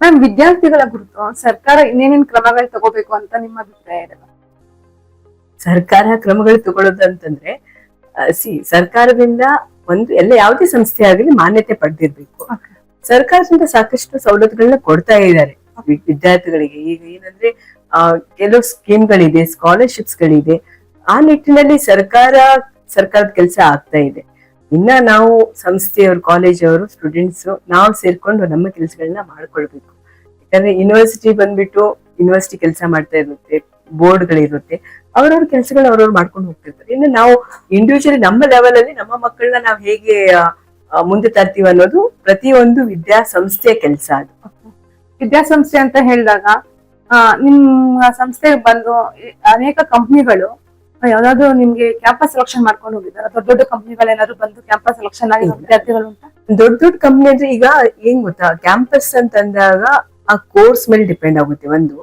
Ma'am ವಿದ್ಯಾರ್ಥಿಗಳ ಗುರುತು ಸರ್ಕಾರ ಇನ್ನೇನೇನ್ ಕ್ರಮಗಳು ತಗೋಬೇಕು ಅಂತ ನಿಮ್ಮ ಅಭಿಪ್ರಾಯ ಇದೆ? ಸರ್ಕಾರ ಕ್ರಮಗಳು ತಗೊಳ್ಳೋದು ಅಂತಂದ್ರೆ ಸಿ ಸರ್ಕಾರದಿಂದ ಒಂದು ಎಲ್ಲ ಯಾವುದೇ ಸಂಸ್ಥೆ ಆಗಲಿ ಮಾನ್ಯತೆ ಪಡೆದಿರ್ಬೇಕು. ಸರ್ಕಾರದಿಂದ ಸಾಕಷ್ಟು ಸವಲತ್ತುಗಳನ್ನ ಕೊಡ್ತಾ ಇದ್ದಾರೆ ವಿದ್ಯಾರ್ಥಿಗಳಿಗೆ ಈಗ ಏನಂದ್ರೆ ಕೆಲವು ಸ್ಕೀಮ್ಗಳಿದೆ ಸ್ಕಾಲರ್ಶಿಪ್ಸ್ ಗಳಿದೆ ಆ ನಿಟ್ಟಿನಲ್ಲಿ ಸರ್ಕಾರ ಸರ್ಕಾರದ ಕೆಲಸ ಆಗ್ತಾ ಇದೆ ಇನ್ನ ನಾವು ಸಂಸ್ಥೆಯವರು, ಕಾಲೇಜವರು ಸ್ಟೂಡೆಂಟ್ಸ್ ನಾವು ಸೇರ್ಕೊಂಡು ನಮ್ಮ ಕೆಲಸಗಳನ್ನ ಮಾಡ್ಕೊಳ್ಬೇಕು. ಯಾಕಂದ್ರೆ ಯೂನಿವರ್ಸಿಟಿ ಬಂದ್ಬಿಟ್ಟು ಯೂನಿವರ್ಸಿಟಿ ಕೆಲಸ ಮಾಡ್ತಾ ಇರುತ್ತೆ ಬೋರ್ಡ್ಗಳಿರುತ್ತೆ ಅವ್ರವ್ರ ಕೆಲಸಗಳನ್ನ ಅವ್ರವ್ರು ಮಾಡ್ಕೊಂಡು ಹೋಗ್ತಿರ್ತಾರೆ. ಇನ್ನು ನಾವು ಇಂಡಿವಿಜುವಲಿ ನಮ್ಮ ಲೆವೆಲ್ ಅಲ್ಲಿ ನಮ್ಮ ಮಕ್ಕಳನ್ನ ನಾವು ಹೇಗೆ ಮುಂದೆ ತರ್ತೀವಿ ಅನ್ನೋದು ಪ್ರತಿಯೊಂದು ವಿದ್ಯಾಸಂಸ್ಥೆಯ ಕೆಲಸ ಅದು. ವಿದ್ಯಾಸಂಸ್ಥೆ ಅಂತ ಹೇಳಿದಾಗ ನಿಮ್ಮ ಸಂಸ್ಥೆಗೆ ಬಂದು ಅನೇಕ ಕಂಪ್ನಿಗಳು ಯಾವ್ದಾದ್ರು ನಿಮ್ಗೆ ಕ್ಯಾಂಪಸ್ ಸೆಲೆಕ್ಷನ್ ಮಾಡ್ಕೊಂಡು ಹೋಗಿದ್ದಾರೆ? ದೊಡ್ಡ ದೊಡ್ಡ ಕಂಪ್ನಿಗಳೇನಾದ್ರು ಬಂದು ಕ್ಯಾಂಪಸ್ ಸೆಲೆಕ್ಷನ್ ಆಗಿ. ವಿದ್ಯಾರ್ಥಿಗಳು ಅಂತ? ದೊಡ್ಡ ದೊಡ್ಡ ಕಂಪ್ನಿ ಅಂದ್ರೆ ಈಗ ಏನ್ ಗೊತ್ತಾ? ಕ್ಯಾಂಪಸ್ ಅಂತ ಅಂದಾಗ ಆ ಕೋರ್ಸ್ ಮೇಲೆ ಡಿಪೆಂಡ್ ಆಗುತ್ತೆ ಒಂದು.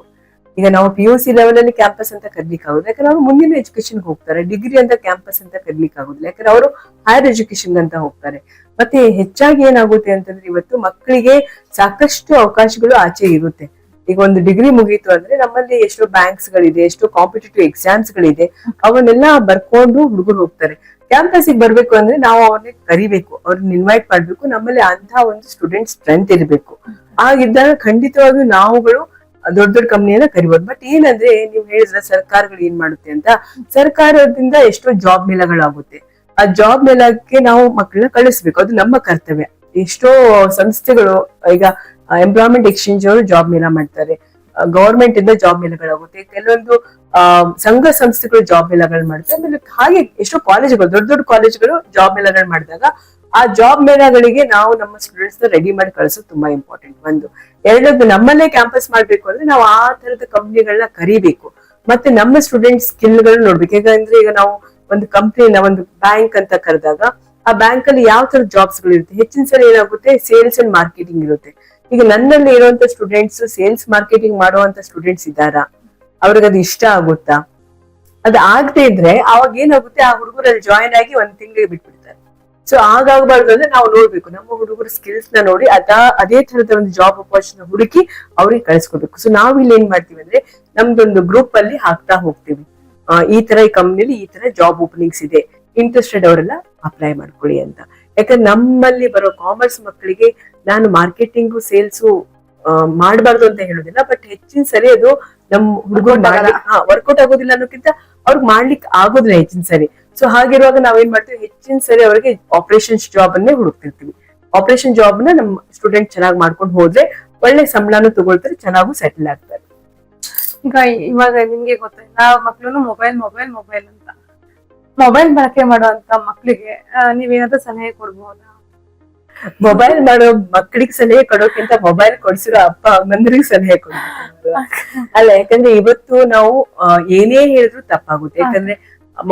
ಈಗ ನಾವು ಪಿ ಯು ಸಿ ಲೆವೆಲ್ ಅಲ್ಲಿ ಕ್ಯಾಂಪಸ್ ಅಂತ ಕರ್ಲಿಕ್ಕೆ ಆಗುದು ಯಾಕಂದ್ರೆ ಅವರು ಮುಂದಿನ ಎಜುಕೇಶನ್ ಹೋಗ್ತಾರೆ. ಡಿಗ್ರಿ ಅಂತ ಕ್ಯಾಂಪಸ್ ಅಂತ ಕರ್ಲಿಕ್ಕೆ ಆಗುದಿಲ್ಲ. ಯಾಕಂದ್ರೆ ಅವರು ಹೈಯರ್ ಎಜುಕೇಶನ್ ಅಂತ ಹೋಗ್ತಾರೆ. ಮತ್ತೆ ಹೆಚ್ಚಾಗಿ ಏನಾಗುತ್ತೆ ಅಂತಂದ್ರೆ ಇವತ್ತು ಮಕ್ಕಳಿಗೆ ಸಾಕಷ್ಟು ಅವಕಾಶಗಳು ಆಚೆ ಇರುತ್ತೆ. ಈಗ ಒಂದು ಡಿಗ್ರಿ ಮುಗೀತು ಅಂದ್ರೆ ನಮ್ಮಲ್ಲಿ ಎಷ್ಟು ಬ್ಯಾಂಕ್ಸ್ ಗಳಿದೆ ಎಷ್ಟು ಕಾಂಪಿಟೇಟಿವ್ ಎಕ್ಸಾಮ್ಸ್ ಗಳಿದೆ ಅವನ್ನೆಲ್ಲ ಬರ್ಕೊಂಡು ಹುಡುಗರು ಹೋಗ್ತಾರೆ. ಕ್ಯಾಂಪಸ್ ಬರ್ಬೇಕು ಅಂದ್ರೆ ನಾವು ಅವ್ರನ್ನ ಕರಿಬೇಕು ಅವ್ರನ್ನ ಇನ್ವೈಟ್ ಮಾಡ್ಬೇಕು, ನಮ್ಮಲ್ಲಿ ಅಂತ ಒಂದು ಸ್ಟೂಡೆಂಟ್ ಸ್ಟ್ರೆಂತ್ ಇರಬೇಕು. ಆಗಿದ್ದಾಗ ಖಂಡಿತವಾಗಿಯೂ ನಾವುಗಳು ದೊಡ್ಡ ದೊಡ್ಡ ಕಂಪ್ನಿಯನ್ನ ಕರಿಬಹುದು ಬಟ್ ಏನಂದ್ರೆ ನೀವು ಹೇಳಿದ್ರೆ ಸರ್ಕಾರಗಳು ಏನ್ ಮಾಡುತ್ತೆ ಅಂತ, ಸರ್ಕಾರದಿಂದ ಎಷ್ಟೋ ಜಾಬ್ ಮೇಳಗಳಾಗುತ್ತೆ. ಆ ಜಾಬ್ ಮೇಳಕ್ಕೆ ನಾವು ಮಕ್ಕಳನ್ನ ಕಳಿಸ್ಬೇಕು, ಅದು ನಮ್ಮ ಕರ್ತವ್ಯ. ಎಷ್ಟೋ ಸಂಸ್ಥೆಗಳು, ಈಗ ಎಂಪ್ಲಾಯ್ಮೆಂಟ್ ಎಕ್ಸ್ಚೇಂಜ್ ಅವರು ಜಾಬ್ ಮೇಳ ಮಾಡ್ತಾರೆ. ಗವರ್ಮೆಂಟ್ ಇಂದ ಜಾಬ್ ಮೇಳಗಳಾಗುತ್ತೆ ಕೆಲವೊಂದು ಸಂಘ ಸಂಸ್ಥೆಗಳು ಜಾಬ್ ಮೇಳಗಳು ಮಾಡುತ್ತೆ. ಆಮೇಲೆ ಹಾಗೆ ಎಷ್ಟೋ ಕಾಲೇಜುಗಳು, ದೊಡ್ಡ ದೊಡ್ಡ ಕಾಲೇಜುಗಳು ಜಾಬ್ ಮೇಳಗಳು ಮಾಡಿದಾಗ ಆ ಜಾಬ್ ಮೇಳಗಳಿಗೆ ನಾವು ನಮ್ಮ ಸ್ಟೂಡೆಂಟ್ಸ್ ರೆಡಿ ಮಾಡಿ ಕಳಿಸೋದು ತುಂಬಾ ಇಂಪಾರ್ಟೆಂಟ್ ಒಂದು ಎರಡದ್ದು ನಮ್ಮಲ್ಲೇ ಕ್ಯಾಂಪಸ್ ಮಾಡ್ಬೇಕು ಅಂದ್ರೆ ನಾವು ಆ ತರದ ಕಂಪ್ನಿಗಳನ್ನ ಕರಿಬೇಕು. ಮತ್ತೆ ನಮ್ಮ ಸ್ಟೂಡೆಂಟ್ ಸ್ಕಿಲ್ಗಳು ನೋಡ್ಬೇಕು. ಯಾಕಂದ್ರೆ ಈಗ ನಾವು ಒಂದು ಕಂಪ್ನಿನ ಒಂದು ಬ್ಯಾಂಕ್ ಅಂತ ಕರೆದಾಗ ಆ ಬ್ಯಾಂಕ್ ಅಲ್ಲಿ ಯಾವ ತರ ಜಾಬ್ಸ್ಗಳು ಇರುತ್ತೆ ಹೆಚ್ಚಿನ ಸಲ ಏನಾಗುತ್ತೆ? ಸೇಲ್ಸ್ ಅಂಡ್ ಮಾರ್ಕೆಟಿಂಗ್ ಇರುತ್ತೆ. ಈಗ ನನ್ನಲ್ಲಿ ಇರುವಂತ ಸ್ಟೂಡೆಂಟ್ಸ್ ಸೇಲ್ಸ್ ಮಾರ್ಕೆಟಿಂಗ್ ಮಾಡುವಂತ ಸ್ಟೂಡೆಂಟ್ಸ್ ಇದ್ದಾರಾ? ಅವ್ರಿಗೆ ಅದು ಇಷ್ಟ ಆಗುತ್ತಾ? ಅದು ಆಗದೆ ಇದ್ರೆ ಅವಾಗ ಏನಾಗುತ್ತೆ? ಆ ಹುಡುಗರಲ್ಲಿ ಜಾಯಿನ್ ಆಗಿ ಒಂದ್ ತಿಂಗಳಿಗೆ ಬಿಟ್ಬಿಡ್ತಾರೆ. ಸೊ ಆಗಾಗಬಾರ್ದು ಅಂದ್ರೆ ನಾವು ನೋಡ್ಬೇಕು. ನಮ್ಮ ಹುಡುಗರ ಸ್ಕಿಲ್ಸ್ನ ನೋಡಿ ಅದ, ಅದೇ ತರದ ಒಂದು ಜಾಬ್ ಅಪರ್ಚುನಿಟಿ ಹುಡುಕಿ ಅವ್ರಿಗೆ ಕಳಿಸ್ಕೊಡ್ಬೇಕು ಸೊ ನಾವು ಇಲ್ಲಿ ಏನ್ ಮಾಡ್ತೀವಿ ಅಂದ್ರೆ ನಮ್ದೊಂದು ಗ್ರೂಪ್ ಅಲ್ಲಿ ಹಾಕ್ತಾ ಹೋಗ್ತೀವಿ. ಈ ತರ ಈ ಕಂಪ್ನಿಲಿ ಈ ತರ ಜಾಬ್ ಓಪನಿಂಗ್ಸ್ ಇದೆ. ಇಂಟ್ರೆಸ್ಟೆಡ್ ಅವರೆಲ್ಲ ಅಪ್ಲೈ ಮಾಡ್ಕೊಳ್ಳಿ ಅಂತ. ಯಾಕಂದ್ರೆ ನಮ್ಮಲ್ಲಿ ಬರೋ ಕಾಮರ್ಸ್ ಮಕ್ಕಳಿಗೆ ನಾನು ಮಾರ್ಕೆಟಿಂಗು ಸೇಲ್ಸು ಮಾಡಬಾರ್ದು ಅಂತ ಹೇಳೋದಿಲ್ಲ ಬಟ್ ಹೆಚ್ಚಿನ ಸರಿ ಅದು ನಮ್ ಹುಡುಗರು. ವರ್ಕೌಟ್ ಆಗೋದಿಲ್ಲ ಅನ್ನೋಕ್ಕಿಂತ ಅವ್ರಿಗೆ ಮಾಡ್ಲಿಕ್ಕೆ ಆಗೋದಿಲ್ಲ ಹೆಚ್ಚಿನ ಸರಿ. ಸೊ ಹಾಗಿರುವಾಗ ನಾವೇನ್ ಮಾಡ್ತೀವಿ ಹೆಚ್ಚಿನ ಸರಿ ಅವರಿಗೆ ಆಪರೇಷನ್ಸ್ ಜಾಬ್ ಅನ್ನೇ ಹುಡುಕ್ತಿರ್ತೀವಿ. ಆಪರೇಷನ್ ಜಾಬ್ನ ನಮ್ ಸ್ಟೂಡೆಂಟ್ ಚೆನ್ನಾಗಿ ಮಾಡ್ಕೊಂಡು ಹೋದ್ರೆ ಒಳ್ಳೆ ಸಂಬಳನೂ ತಗೊಳ್ತಾರೆ ಚೆನ್ನಾಗೂ ಸೆಟಲ್ ಆಗ್ತಾರೆ. ಈಗ ಇವಾಗ ನಿಮ್ಗೆ ಗೊತ್ತಿಲ್ಲ ಮಕ್ಳು ಮೊಬೈಲ್ ಮೊಬೈಲ್ ಮೊಬೈಲ್ ಅಂತ ಮೊಬೈಲ್ ಬಳಕೆ ಮಾಡುವಂತ ಮಕ್ಕಳಿಗೆ ನೀವೇನಾದ್ರೂ ಸಲಹೆ ಕೊಡ್ಬೋದ? ಮೊಬೈಲ್ ಮಾಡೋ ಮಕ್ಕಳಿಗೆ ಸಲಹೆ ಕೊಡೋಕ್ಕಿಂತ ಮೊಬೈಲ್ ಕೊಡ್ಸಿರೋ ಅಪ್ಪ, ಅಮ್ಮಂದ್ರಿಗೆ ಸಲಹೆ ಕೊಡ್ಬೇಕು. ಅಲ್ಲ, ಯಾಕಂದ್ರೆ ಇವತ್ತು ನಾವು ಏನೇ ಹೇಳಿದ್ರು ತಪ್ಪಾಗುತ್ತೆ. ಯಾಕಂದ್ರೆ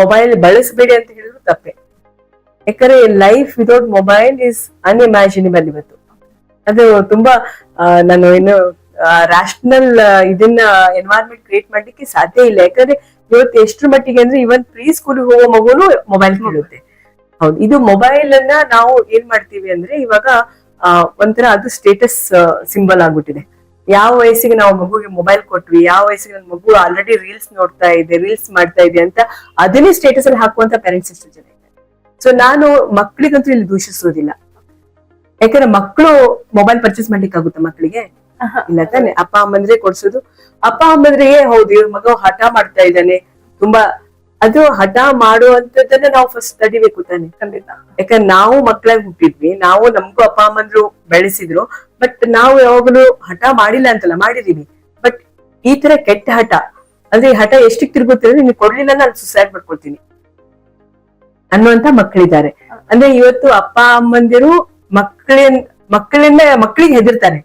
ಮೊಬೈಲ್ ಬಳಸಬೇಡಿ ಅಂತ ಹೇಳಿದ್ರು ತಪ್ಪೆ. ಯಾಕಂದ್ರೆ life without mobile is unimaginable ಇವತ್ತು. ಅದು ತುಂಬಾ ನಾನು ಏನು ರಾಷನಲ್ ಇದನ್ನ ಎನ್ವೈರನ್ಮೆಂಟ್ ಕ್ರಿಯೇಟ್ ಮಾಡ್ಲಿಕ್ಕೆ ಸಾಧ್ಯ ಇಲ್ಲ. ಯಾಕಂದ್ರೆ ಇವತ್ತು ಎಷ್ಟ್ರ ಮಟ್ಟಿಗೆ ಅಂದ್ರೆ ಇವನ್ ಪ್ರೀ ಸ್ಕೂಲ್ ಹೋಗೋ ಮಗುನು ಮೊಬೈಲ್ ಕೇಳುತ್ತೆ. ಹೌದು, ಇದು ಮೊಬೈಲ್ ಅನ್ನ ನಾವು ಏನ್ ಮಾಡ್ತೀವಿ ಅಂದ್ರೆ ಇವಾಗ ಒಂಥರ ಅದು ಸ್ಟೇಟಸ್ ಸಿಂಬಲ್ ಆಗ್ಬಿಟ್ಟಿದೆ. ಯಾವ ವಯಸ್ಸಿಗೆ ನಾವು ಮಗುಗೆ ಮೊಬೈಲ್ ಕೊಟ್ವಿ, ಯಾವ ವಯಸ್ಸಿಗೆ ನನ್ನ ಮಗು ಆಲ್ರೆಡಿ ರೀಲ್ಸ್ ನೋಡ್ತಾ ಇದೆ ರೀಲ್ಸ್ ಮಾಡ್ತಾ ಇದೆ ಅಂತ ಅದನ್ನೇ ಸ್ಟೇಟಸ್ ಅಲ್ಲಿ ಹಾಕುವಂತ ಪೇರೆಂಟ್ಸ್ ಎಷ್ಟು ಜನ ಇದ್ದಾರೆ. ಸೊ ನಾನು ಮಕ್ಳಿಗಂತೂ ಇಲ್ಲಿ ದೂಷಿಸೋದಿಲ್ಲ ಯಾಕಂದ್ರೆ ಮಕ್ಕಳು ಮೊಬೈಲ್ ಪರ್ಚೇಸ್ ಮಾಡ್ಲಿಕ್ಕೆ ಆಗುತ್ತಾ ಮಕ್ಕಳಿಗೆ? ಇಲ್ಲ ತಾನೆ ಅಪ್ಪ ಅಮ್ಮಂದ್ರೆ ಕೊಡ್ಸೋದು. ಅಪ್ಪ ಅಮ್ಮಂದ್ರಿಗೆ ಹೌದು ಇವ್ರ ಮಗ ಹಠ ಮಾಡ್ತಾ ಇದ್ದಾನೆ. ತುಂಬಾ ಅದು ಹಠ ಮಾಡುವಂತದನ್ನ ನಾವು ಫಸ್ಟ್ ತಡಿಬೇಕು ತಾನೆ. ಯಾಕಂದ್ರೆ ನಾವು ಮಕ್ಕಳಾಗಿ ಹುಟ್ಟಿದ್ವಿ ನಾವು ನಮ್ಗೂ ಅಪ್ಪ ಅಮ್ಮಂದ್ರು ಬೆಳೆಸಿದ್ರು ಬಟ್ ನಾವು ಯಾವಾಗಲೂ ಹಠ ಮಾಡಿಲ್ಲ ಅಂತಲ್ಲ ಮಾಡಿದೀವಿ. ಬಟ್ ಈ ತರ ಕೆಟ್ಟ ಹಠ ಅಂದ್ರೆ ಈ ಹಠ ಎಷ್ಟಕ್ಕೆ ತಿರುಗುತ್ತೆ ಅಂದ್ರೆ ನೀವು ಕೊಡ್ಲಿಲ್ಲ ನಾನು ಸುಸೈಡ್ ಮಾಡ್ಕೊಳ್ತೀನಿ ಅನ್ನುವಂತ ಮಕ್ಕಳಿದ್ದಾರೆ ಅಂದ್ರೆ ಇವತ್ತು ಅಪ್ಪ ಅಮ್ಮಂದಿರು ಮಕ್ಕಳಿನ ಮಕ್ಕಳಿಂದ ಮಕ್ಕಳಿಗೆ ಹೆದರ್ತಾರೆ.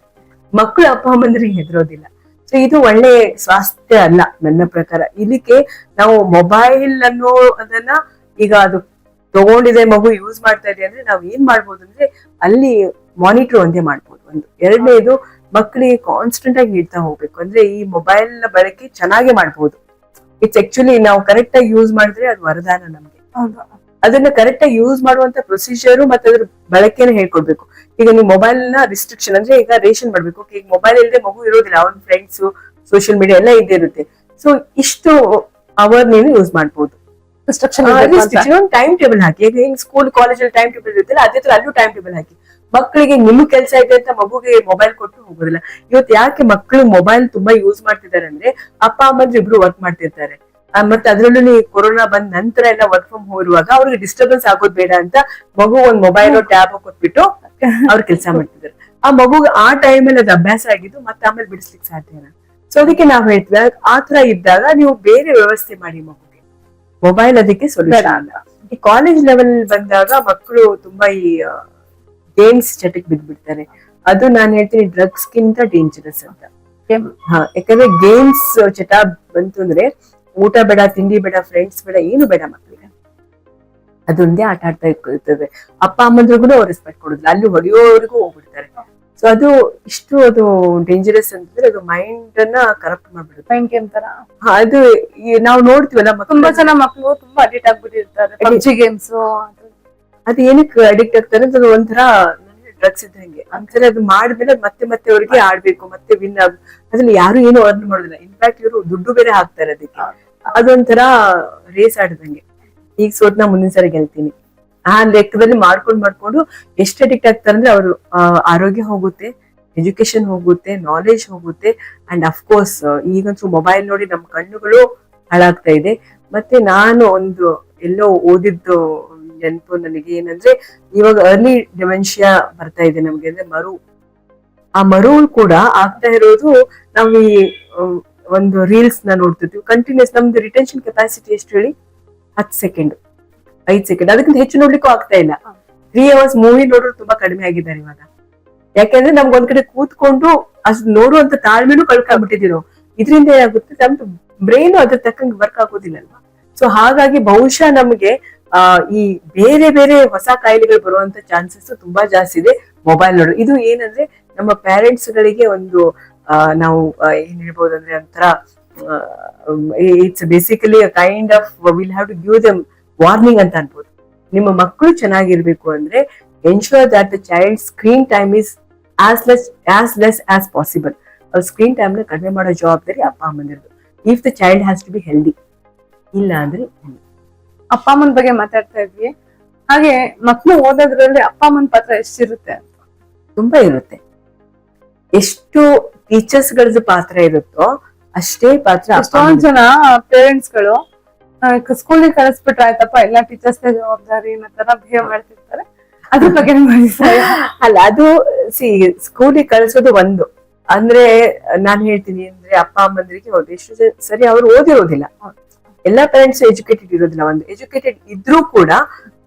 ಮಕ್ಕಳು ಅಪ್ಪ ಅಮ್ಮಂದ್ರಿಗೆ ಹೆದರೋದಿಲ್ಲ. ಸೊ ಇದು ಒಳ್ಳೆ ಸ್ವಾಸ್ಥ್ಯ ಅಲ್ಲ ನನ್ನ ಪ್ರಕಾರ. ಇದಕ್ಕೆ ನಾವು ಮೊಬೈಲ್ ಅನ್ನೋ ಅದನ್ನ ಈಗ ಅದು ತಗೊಂಡಿದೆ, ಮಗು ಯೂಸ್ ಮಾಡ್ತಾ ಇದೆ ಅಂದ್ರೆ ನಾವು ಏನ್ ಮಾಡ್ಬೋದು ಅಂದ್ರೆ ಅಲ್ಲಿ ಮಾನಿಟರ್ ಒಂದೇ ಮಾಡ್ಬೋದು. ಒಂದು ಎರಡನೇದು ಮಕ್ಕಳಿಗೆ ಕಾನ್ಸ್ಟೆಂಟ್ ಆಗಿ ಇಡ್ತಾ ಹೋಗ್ಬೇಕು. ಅಂದ್ರೆ ಈ ಮೊಬೈಲ್ನ ಬಳಕೆ ಚೆನ್ನಾಗಿ ಮಾಡ್ಬೋದು. ಇಟ್ಸ್ ಆಕ್ಚುಲಿ ನಾವು ಕರೆಕ್ಟ್ ಆಗಿ ಯೂಸ್ ಮಾಡಿದ್ರೆ ಅದು ವರದಾನ ನಮ್ಗೆ. ಅದನ್ನ ಕರೆಕ್ಟ್ ಆಗಿ ಯೂಸ್ ಮಾಡುವಂತ ಪ್ರೊಸೀಜರ್ ಮತ್ತೆ ಅದ್ರ ಬಳಕೆನ ಹೇಳ್ಕೊಡ್ಬೇಕು. ಈಗ ನೀವು ಮೊಬೈಲ್ನ ರಿಸ್ಟ್ರಿಕ್ಷನ್ ಅಂದ್ರೆ ಈಗ ರೇಷನ್ ಮಾಡ್ಬೇಕು. ಈಗ ಮೊಬೈಲ್ ಇಲ್ಲದೆ ಮಗು ಇರೋದಿಲ್ಲ ಅವ್ನ ಫ್ರೆಂಡ್ಸ್ ಸೋಷಿಯಲ್ ಮೀಡಿಯಾ ಎಲ್ಲ ಇದ್ದೇ ಇರುತ್ತೆ. ಸೊ ಇಷ್ಟು ಅವರ್ ನೀನು ಯೂಸ್ ಮಾಡ್ಬೋದು. ಒಂದು ಟೈಮ್ ಟೇಬಲ್ ಹಾಕಿ. ಈಗ ಹಿಂಗ್ ಸ್ಕೂಲ್ ಕಾಲೇಜಲ್ಲಿ ಟೈಮ್ ಟೇಬಲ್ ಇರುತ್ತಲ್ಲ ಅದೇ ತರ ಅಲ್ಲೂ ಟೈಮ್ ಟೇಬಲ್ ಹಾಕಿ. ಮಕ್ಕಳಿಗೆ ನಿಮ್ಮ ಕೆಲಸ ಇದೆ ಅಂತ ಮಗುಗೆ ಮೊಬೈಲ್ ಕೊಟ್ಟು ಹೋಗೋದಿಲ್ಲ. ಇವತ್ತು ಯಾಕೆ ಮಕ್ಕಳು ಮೊಬೈಲ್ ತುಂಬಾ ಯೂಸ್ ಮಾಡ್ತಿದ್ದಾರೆ ಅಂದ್ರೆ ಅಪ್ಪ ಅಮ್ಮಂದ್ರೆ ಇಬ್ರು ವರ್ಕ್ ಮಾಡ್ತಿರ್ತಾರೆ. ಮತ್ತೆ ಅದ್ರಲ್ಲೂ ಕೊರೋನಾ ಬಂದ ನಂತರ ಎಲ್ಲ ವರ್ಕ್ ಫ್ರಮ್ ಹೋಮ್ ಇರುವಾಗ ಅವ್ರಿಗೆ ಡಿಸ್ಟರ್ಬೆನ್ಸ್ ಆಗೋದ್ ಬೇಡ ಅಂತ ಮಗು ಒಂದ್ ಮೊಬೈಲ್ ಟ್ಯಾಬ್ ಕೊಟ್ಬಿಟ್ಟು ಅವ್ರು ಕೆಲಸ ಮಾಡ್ತಿದ್ರು. ಆ ಮಗು ಆ ಟೈಮಲ್ಲಿ ಅದು ಅಭ್ಯಾಸ ಆಗಿದ್ದು ಮತ್ತೆ ಆಮೇಲೆ ಬಿಡಿಸ್ಲಿಕ್ಕೆ ಸಾಧ್ಯ ಸೊ ಅದಕ್ಕೆ ನಾವ್ ಹೇಳ್ತೀವಿ ಆ- ತರ ಇದ್ದಾಗ ನೀವು ಬೇರೆ ವ್ಯವಸ್ಥೆ ಮಾಡಿ ಮಗುಗೆ. ಮೊಬೈಲ್ ಅದಕ್ಕೆ ಸೊಲ್ಯೂಷನ್ ಅಲ್ಲ ಈ ಕಾಲೇಜ್ ಲೆವೆಲ್ ಬಂದಾಗ ಮಕ್ಕಳು ತುಂಬಾ ಈ ಗೇಮ್ಸ್ ಚಟಕ್ ಬಿದ್ದ್ಬಿಡ್ತಾರೆ ಅದು ನಾನು ಹೇಳ್ತೀನಿ ಡ್ರಗ್ಸ್ ಗಿಂತ ಡೇಂಜರಸ್ ಅಂತ. ಹಾ ಯಾಕಂದ್ರೆ ಗೇಮ್ಸ್ ಚಟ ಬಂತು ಅಂದ್ರೆ ಊಟ ಬೇಡ ತಿಂಡಿ ಬೇಡ ಫ್ರೆಂಡ್ಸ್ ಬೇಡ ಏನು ಬೇಡ ಮಕ್ಕಳಿಗೆ ಅದೊಂದೇ ಆಟ ಆಡ್ತಾ ಇರ್ತದೆ. ಅಪ್ಪ ಅಮ್ಮಂದ್ರಿಗೂ ಅವ್ರು ರೆಸ್ಪೆಕ್ಟ್ ಕೊಡುದಿಲ್ಲ. ಅಲ್ಲಿ ಹೊಡೆಯೋವರೆಗೂ ಹೋಗ್ಬಿಡ್ತಾರೆ. ಸೊ ಅದು ಇಷ್ಟು ಅದು ಡೇಂಜರಸ್ ಅಂತಂದ್ರೆ ಅದು ಮೈಂಡ್ ಅನ್ನ ಕರಪ್ಟ್ ಮಾಡ್ಬಿಡುತ್ತೆ. ಮೈಂಡ್ ಗೇಮ್ ತರ. ಅದು ನಾವು ನೋಡ್ತೀವಲ್ಲ ತುಂಬಾ ಜನ ಮಕ್ಕಳು ತುಂಬಾ ಅಡಿಕ್ಟ್ ಆಗ್ಬಿಟ್ಟಿರ್ತಾರೆ. ಪಬ್ಜಿ ಗೇಮ್ಸ್ ಅದು ಏನಕ್ಕೆ ಅಡಿಕ್ಟ್ ಆಗ್ತಾರೆ ಅಂತ ಅದು ಒಂಥರ ಡ್ರಗ್ಸ್ ಅಂತಾರೆ ಅದು ಮಾಡಿದ್ಮೇಲೆ ಮತ್ತೆ ಮತ್ತೆ ಅವ್ರಿಗೆ ಆಡ್ಬೇಕು, ಮತ್ತೆ ವಿನ್ ಆಗ್ ಅದ್ರಲ್ಲಿ ಯಾರು ಏನು ಅರ್ನ್ ಮಾಡೋದಿಲ್ಲ. ಇನ್ಫ್ಯಾಕ್ಟ್ ಇವರು ದುಡ್ಡು ಬೇರೆ ಹಾಕ್ತಾರೆ ಅದಕ್ಕೆ. ಅದೊಂಥರ ರೇಸ್ ಆಡ್ದಂಗೆ. ಈಗ ಸೋತ್ ನಾ ಮುಂದಿನ ಸರಿ ಗೆಲ್ತೀನಿ. ಆ ಲೆಕ್ಕದಲ್ಲಿ ಮಾಡ್ಕೊಂಡು ಮಾಡ್ಕೊಂಡು ಎಷ್ಟು ಅಡಿಕ್ಟ್ ಆಗ್ತಾರೆ ಅಂದ್ರೆ ಅವರು ಆರೋಗ್ಯ ಹೋಗುತ್ತೆ ಎಜುಕೇಶನ್ ಹೋಗುತ್ತೆ ನಾಲೆಜ್ ಹೋಗುತ್ತೆ ಅಂಡ್ ಅಫ್ಕೋರ್ಸ್ ಈಗಂತೂ ಮೊಬೈಲ್ ನೋಡಿ ನಮ್ಮ ಕಣ್ಣುಗಳು ಹಾಳಾಗ್ತಾ ಇದೆ. ಮತ್ತೆ ನಾನು ಒಂದು ಎಲ್ಲೋ ಓದಿದ್ದು ನೆನಪು ನನಗೆ ಏನಂದ್ರೆ ಇವಾಗ ಅರ್ಲಿ ಡಿಮೆನ್ಷಿಯಾ ಬರ್ತಾ ಇದೆ ನಮ್ಗೆ ಅಂದ್ರೆ ಮರು. ಆ ಮರು ಕೂಡ ಆಗ್ತಾ ಇರೋದು ನಾವು ಈ ಒಂದು ರೀಲ್ಸ್ನ ನೋಡ್ತಿರ್ತೀವಿ. ಕಂಟಿನ್ಯೂಸ್ ನಮ್ದು ರಿಟೆನ್ಷನ್ ಕೆಪಾಸಿಟಿ ಎಷ್ಟು ಹೇಳಿ? ಹತ್ತು ಸೆಕೆಂಡ್ ಐದ್ ಸೆಕೆಂಡ್ ಅದಕ್ಕಿಂತ ಹೆಚ್ಚು ನೋಡ್ಲಿಕ್ಕೂ ಆಗ್ತಾ ಇಲ್ಲ. ತ್ರೀ ಅವರ್ಸ್ ಮೂವಿ ನೋಡೋರು ತುಂಬಾ ಕಡಿಮೆ ಆಗಿದ್ದಾರೆ ಇವಾಗ. ಯಾಕೆಂದ್ರೆ ನಮ್ಗೆ ಒಂದ್ ಕಡೆ ಕೂತ್ಕೊಂಡು ಅಷ್ಟು ನೋಡುವಂತ ತಾಳ್ಮೆನೂ ಕಳ್ಕೊಂಡ್ಬಿಟ್ಟಿದ್ದೀವಿ ನಾವು ಇದರಿಂದ ಏನಾಗುತ್ತೆ? ನಮ್ದು ಬ್ರೈನ್ ಅದ್ರ ತಕ್ಕಂಗೆ ವರ್ಕ್ ಆಗೋದಿಲ್ಲಲ್ವಾ? ಸೊ ಹಾಗಾಗಿ ಬಹುಶಃ ನಮಗೆ ಈ ಬೇರೆ ಬೇರೆ ಹೊಸ ಕಾಯಿಲೆಗಳು ಬರುವಂತ ಚಾನ್ಸಸ್ ತುಂಬಾ ಜಾಸ್ತಿ ಇದೆ ಮೊಬೈಲ್ ನೋಡೋದು ಇದು ಏನಂದ್ರೆ ನಮ್ಮ ಪೇರೆಂಟ್ಸ್ ಗಳಿಗೆ ಒಂದು ನಾವು ಏನ್ ಹೇಳ್ಬೋದು ಅಂದ್ರೆ ಒಂಥರ it's basically kind of will have to give them warning ಅಂತ ಅನ್ಬೋದು. ನಿಮ್ಮ ಮಕ್ಕಳು ಚೆನ್ನಾಗಿರ್ಬೇಕು ಅಂದ್ರೆ ensure that the child screen time is as less as less as possible ಅವ್ರ ಸ್ಕ್ರೀನ್ ಟೈಮ್ನ ಕಡಿಮೆ ಮಾಡೋ ಜವಾಬ್ದಾರಿ ಅಪ್ಪ ಅಮ್ಮಂದಿರದು. If the child has to be healthy ಇಲ್ಲ ಅಂದ್ರೆ. ಅಪ್ಪ ಅಮ್ಮನ ಬಗ್ಗೆ ಮಾತಾಡ್ತಾ ಇದ್ವಿ. ಹಾಗೆ ಮಕ್ಕಳು ಓದೋದ್ರಲ್ಲಿ ಅಪ್ಪ ಅಮ್ಮನ ಪಾತ್ರ ಎಷ್ಟಿರುತ್ತೆ ತುಂಬಾ ಇರುತ್ತೆ. ಎಷ್ಟು ಟೀಚರ್ಸ್ ಗಳದ್ದು ಪಾತ್ರ ಇರುತ್ತೋ ಅಷ್ಟೇ ಪಾತ್ರ ಅಮ್ಮಂದು. ಜನ ಪೇರೆಂಟ್ಸ್ಗಳು ಸ್ಕೂಲಿಗೆ ಕಳಿಸ್ಬಿಟ್ರೆ ಆಯ್ತಪ್ಪ ಎಲ್ಲ ಟೀಚರ್ಸ್ ಜವಾಬ್ದಾರಿ ಅನ್ನೋ ಬಿಹೇವ್ ಮಾಡ್ತಿರ್ತಾರೆ. ಅದ್ರ ಬಗ್ಗೆ ಅಲ್ಲ ಅದು ಸಿ ಸ್ಕೂಲಿಗೆ ಕಳಿಸೋದು ಒಂದು. ಅಂದ್ರೆ ನಾನ್ ಹೇಳ್ತೀನಿ ಅಂದ್ರೆ ಅಪ್ಪ ಅಮ್ಮಂದ್ರಿಗೆ ಹೌದು ಎಷ್ಟು ಸರಿ ಅವ್ರು ಓದಿರೋದಿಲ್ಲ. ಎಲ್ಲಾ ಪೇರೆಂಟ್ಸ್ ಎಜುಕೇಟೆಡ್ ಇರೋದಿಲ್ಲ ಒಂದು. ಎಜುಕೇಟೆಡ್ ಇದ್ರೂ ಕೂಡ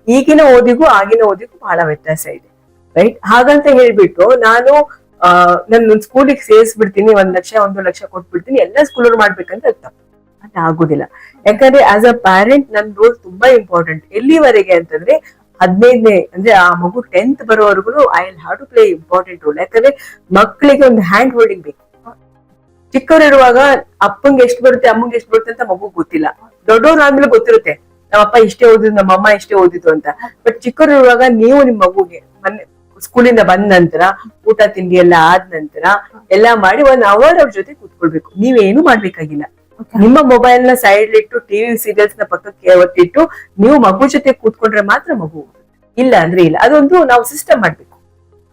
ಈಗಿನ ಓದಿಗೂ ಆಗಿನ ಓದಿಗೂ ಬಹಳ ವ್ಯತ್ಯಾಸ ಇದೆ ರೈಟ್ ಹಾಗಂತ ಹೇಳ್ಬಿಟ್ಟು ನಾನು ಅಹ್ ನನ್ನ ಸ್ಕೂಲಿಗೆ ಸೇರಿಸ್ಬಿಡ್ತೀನಿ, ಒಂದ್ ಲಕ್ಷ, ಒಂದು ಲಕ್ಷ ಕೊಟ್ಬಿಡ್ತೀನಿ, ಎಲ್ಲ ಸ್ಕೂಲವ್ರು ಮಾಡ್ಬೇಕಂತ ತಪ್ಪು. ಅಂತ ಆಗುದಿಲ್ಲ. ಯಾಕಂದ್ರೆ ಆಸ್ ಅ ಪ್ಯಾರೆಂಟ್ ನನ್ನ ರೋಲ್ ತುಂಬಾ ಇಂಪಾರ್ಟೆಂಟ್ ಎಲ್ಲಿವರೆಗೆ ಅಂತಂದ್ರೆ ಹದಿನೈದನೇ, ಅಂದ್ರೆ ಆ ಮಗು ಟೆಂತ್ ಬರೋವರೆಗೂ I will have to play important role ಯಾಕಂದ್ರೆ ಮಕ್ಕಳಿಗೆ ಒಂದು ಹ್ಯಾಂಡ್ ಹೋಲ್ಡಿಂಗ್ ಬೇಕು. ಚಿಕ್ಕವರಿರುವಾಗ ಅಪ್ಪಂಗೆ ಎಷ್ಟು ಬರುತ್ತೆ ಅಮ್ಮಂಗೆ ಎಷ್ಟು ಬರುತ್ತೆ ಅಂತ ಮಗು ಗೊತ್ತಿಲ್ಲ. ದೊಡ್ಡವ್ರು ಆದ್ಮೇಲೆ ಗೊತ್ತಿರುತ್ತೆ ನಮ್ಮಪ್ಪ ಇಷ್ಟೇ ಓದಿದ್ದು ನಮ್ಮಮ್ಮ ಇಷ್ಟೇ ಓದಿದ್ರು ಅಂತ. ಬಟ್ ಚಿಕ್ಕವರಿರುವಾಗ ನೀವು ನಿಮ್ ಮಗುಗೆ ಮೊನ್ನೆ ಸ್ಕೂಲಿಂದ ಬಂದ ನಂತರ ಊಟ ತಿಂಡಿ ಎಲ್ಲ ಆದ ನಂತರ ಎಲ್ಲಾ ಮಾಡಿ ಒಂದ್ ಅವರ್ ಅವ್ರ ಜೊತೆ ಕೂತ್ಕೊಳ್ಬೇಕು. ನೀವೇನು ಮಾಡ್ಬೇಕಾಗಿಲ್ಲ. ನಿಮ್ಮ ಮೊಬೈಲ್ನ ಸೈಡ್ ಇಟ್ಟು ಟಿವಿ ಸೀರಿಯಲ್ಸ್ನ ಪಕ್ಕಕ್ಕೆ ಒತ್ತಿಟ್ಟು ನೀವು ಮಗು ಜೊತೆ ಕೂತ್ಕೊಂಡ್ರೆ ಮಾತ್ರ ಮಗು. ಇಲ್ಲ ಅಂದ್ರೆ ಇಲ್ಲ. ಅದೊಂದು ನಾವು ಸಿಸ್ಟಮ್ ಮಾಡ್ಬೇಕು.